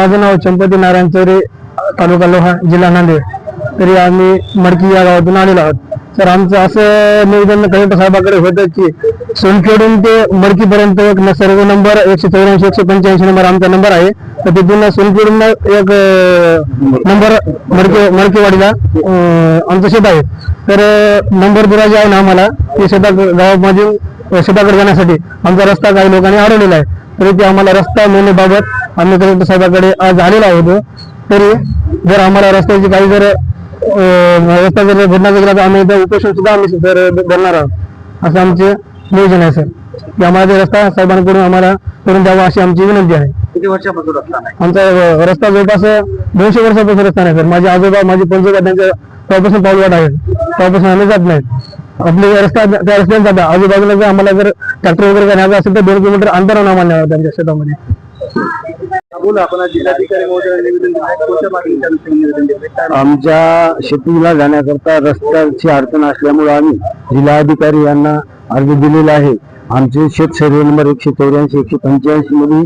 माझं नाव चंपती नारायण चौरे तालुका लोहा जिल्हा नांदेड. तरी आम्ही मडकी या गावातून आलेलो आहोत. तर आमचं असं निवेदन कलेक्टर साहेबाकडे होतं की सोनखेडून ते मडकीपर्यंत एक सर्व नंबर एकशे चौऱ्याऐंशी एकशे पंच्याऐंशी नंबर आमचा नंबर आहे. तर तिथून सोनखेडून एक नंबर मडके मडकेवाडीला आमचं शेत आहे. तर नंबर दिला जे आहे ना आम्हाला. ते शेतात गावामध्ये शेताकडे जाण्यासाठी आमचा रस्ता काही लोकांनी अडवलेला आहे. तरी आम्हाला रस्ता मिळण्याबाबत आम्ही कलेक्टर साहेबाकडे आज आलेलो आहोत. तरी जर आम्हाला रस्त्याची काही जर रस्ता जर घडला गेला तर आम्ही उपोषण सुद्धा आम्ही सर धरणार आहोत. असं आमचे नियोजन आहे सर. की आम्हाला रस्ता साहेबांकडून आम्हाला करून द्यावा अशी आमची विनंती आहे. किती वर्षापासून रस्ता नाही? आमचा रस्ता जवळपास दोनशे वर्षापासून रस्ता नाही सर. माझे आजोबा माझे पंजोबा त्यांच्या तेव्हापासून पाऊलवाट आहे तेव्हापासून आम्ही जात नाहीत. आपले रस्ता त्या रस्त्याने जाता आजूबाजूला जर आम्हाला जर ट्रॅक्टर वगैरे न्यायचं असेल तर दोन किलोमीटर अंतरावर आम्हाला न्यावं त्यांच्या शेतामध्ये. आमच्या शेतीला जाण्याकरता रस्त्याची अडचण असल्यामुळे आम्ही जिल्हाधिकारी यांना अर्ज दिलेला आहे. आमचे शेत सर्वे नंबर एकशे चौऱ्याऐंशी एकशे पंच्याऐंशी मध्ये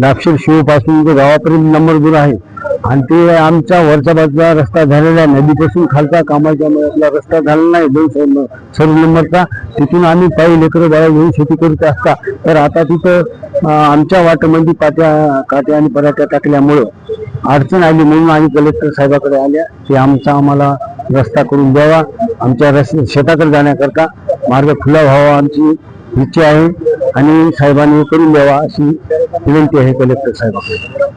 दाक्षर शिवपासून ते गावापर्यंत नंबर दूर आहे. आणि ते आमच्या वरच्या बाजूला रस्ता झालेला आहे. नदीपासून खालचा कामाच्या आपला रस्ता झालेला नाही. दोन सर्व सर्व नंबरचा. तिथून आम्ही पायी लेकरं बाळा घेऊन शेती करीत असता. तर आता तिथं आमच्या वाटेमध्ये पाट्या काट्या आणि पराट्या टाकल्यामुळं अडचण आली म्हणून आम्ही कलेक्टर साहेबाकडे आल्या की आमचा आम्हाला रस्ता करून द्यावा. आमच्या रस शेताकडे जाण्याकरता मार्ग खुला व्हावा. आमची इच्छा आहे आणि साहेबांनी करून द्यावा अशी विनंती आहे कलेक्टर साहेबांकडे